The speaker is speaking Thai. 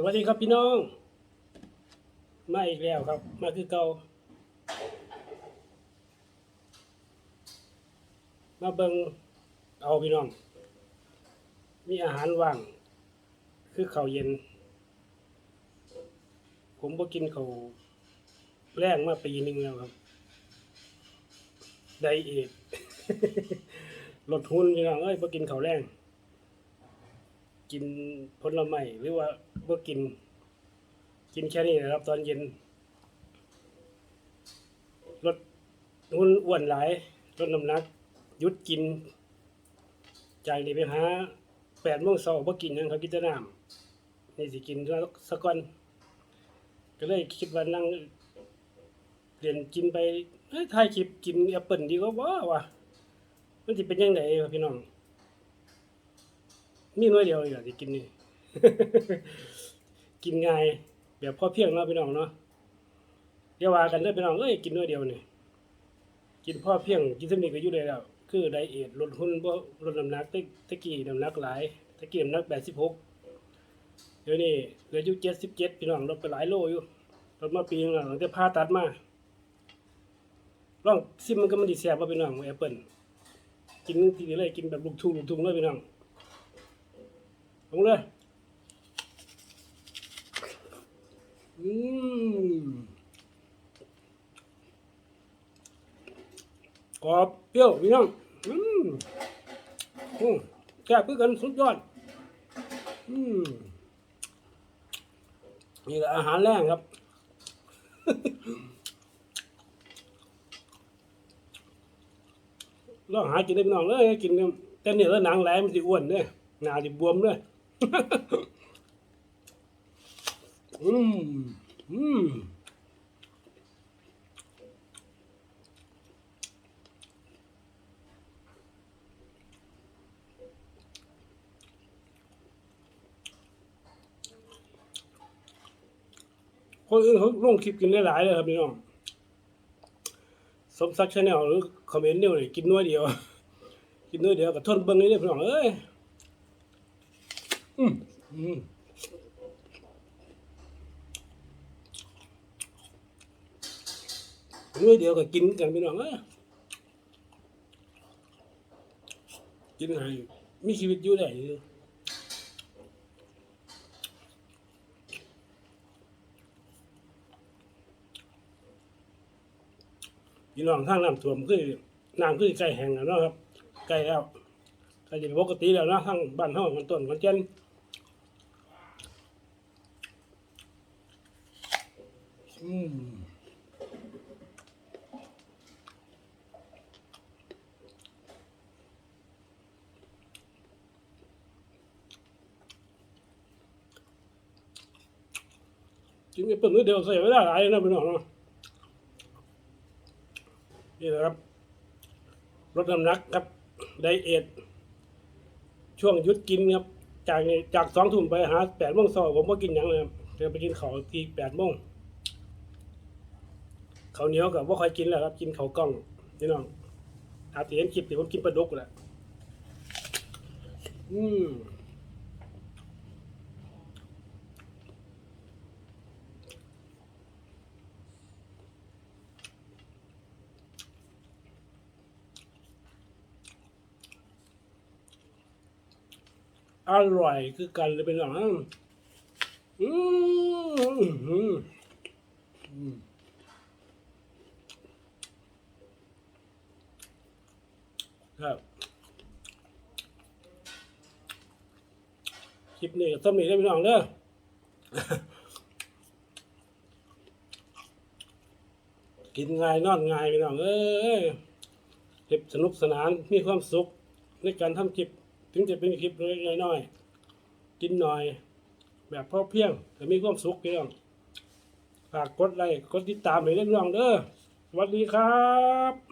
สวัสดีครับพี่น้อง มาอีกแล้วครับ มาคือเก่ามาเบิงเอาพี่น้อง มีอาหารว่าง คือข้าวเย็น ผมบ่กินข้าวแรงมาปีหนึงแล้วครับ ไดเอทลดหุ่นพี่น้องเอ้ยบ่กินข้าวแรง กินผลไม้หรือว่าบ่กิน กินแค่นี้นะครับ ตอนเย็นลดหุ่นอ้วนหลายลดน้ำหนักหยุดกินจากนี้ไปหาแปดโมงเช้าบ่กินหยังครับกินแต่น้ำนี่สิกินแล้วสักก่อนก็เลยคิดว่านั่งเรียนกินไปเอ้ยถ่ายคลิปกินแอปเปิลดีกว่าบ่ะมันสิเป็นยังไงพี่น้อง มีน้อยเดียวอีกอะที่กินนี่ กินง่ายแบบพอเพียงเนาะพี่น้องเนาะเดี๋ยวว่ากันเด้อพี่น้องเอ้ยกินน้อยเดียวนี่กินพอเพียงกินสำนีก็อยู่ได้แล้ว คือไดเอทลดหุ่นบ่ลดน้ำหนักตะตะกี้น้ำหนักหลายตะกี้น้ำหนัก86เดี๋ยวนี้เหลืออยู่77พี่น้องลดไปหลายโลอยู่ลดมาปีนึงแล้วตั้งแต่ผ่าตัดมาลองซิมมันก็มันดีแซ่บบ่พี่น้องแอปเปิ้ลกินทีนี้เลยกินแบบลูกทุ่งลูกทุ่งเลยพี่น้อง ลงเลยอืมกรอบเปรี้ยวพี่น้องอืมอืมแซ่บเพื่อกันสุดยอด อืมนี่แหละอาหารแรงครับ ลองหากินได้พี่น้องเลยกินเนี่ยแต่เนี่ยแล้วหนังแหลมมันสิอ้วนเนี่ยหนาสิบวมด้วย อืม อืม คนอื่นเขาลงคลิปกินได้หลายเลยครับพี่น้อง สมศักดิ์ชาแนลหรือคอมเมนต์เนี่ยเลยกินน้อยเดียว กินน้อยเดียวกับทนเบิ้งนี่เลยพี่น้องเอ้ย อืมอืมน้อยเดียวก็กินกันพี่น้องเอ้ยกินให้มีชีวิตอยู่ได้พี่น้องทางน้ำท่วมคือน้ำคือใกล้แห้งแล้วเนาะครับใกล้แล้วใกล้จะปกติแล้วนะทางบ้านเฮามันต้นมันเจน อืมกินแอปเปิ้ลนิดเดียวใส่ไม่ได้หลายนะพี่น้องเนาะนี่นะครับลดน้ำหนักครับไดเอทช่วงหยุดกินครับ จากนี้จากสองทุ่มไปหาแปดโมงเช้าผมก็กินหยังเลยครับเดี๋ยวไปกินข้าวทีแปดโมง ขาเหนียวกับว่าคอยกินแล้วครับ กินเขากล้องพี่น้องอาจจะเห็นคลิปที่ผมกินปลาดุกแหละอืมอร่อยคือกันเลยเป็นหรองอืมอืมอืม ครับคลิปนี้ก็ต้มนี้ได้พี่น้องเด้อกินง่ายนอนง่ายพี่น้องเอ้ยคลิปสนุกสนานมีความสุขในการทำคลิป ถึงจะเป็นคลิปเล็กๆน้อยๆกินหน่อย แบบพอเพียงแต่มีความสุขพี่น้องฝากกดไลค์กดติดตามให้ด้วยพี่น้องเด้อสวัสดีครับ